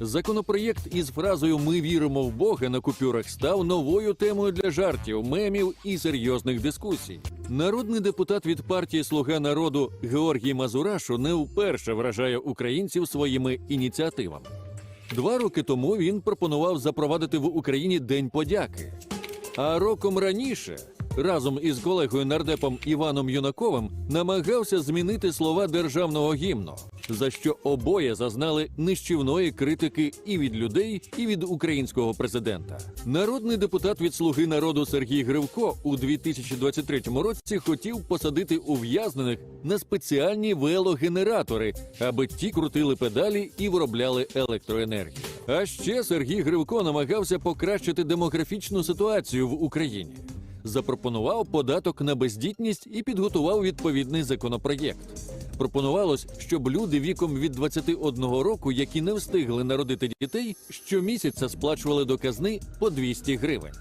Законопроєкт із фразою Ми віримо в Бога на купюрах став новою темою для жартів, мемів і серйозних дискусій. Народний депутат від партії Слуга народу Георгій Мазурашу не вперше вражає українців своїми ініціативами. Два роки тому він пропонував запровадити в Україні День подяки. А роком раніше разом із колегою нардепом Іваном Юнаковим намагався змінити слова державного гімну, за що обоє зазнали нищівної критики і від людей, і від українського президента. Народний депутат від Слуги народу Сергій Гривко у 2023 році хотів посадити ув'язнених на спеціальні велогенератори, аби ті крутили педалі і виробляли електроенергію. А ще Сергій Гривко намагався покращити демографічну ситуацію в Україні. Запропонував податок на бездітність і підготував відповідний законопроєкт. Пропонувалось, щоб люди віком від 21 року, які не встигли народити дітей, щомісяця сплачували до казни по 200 гривень.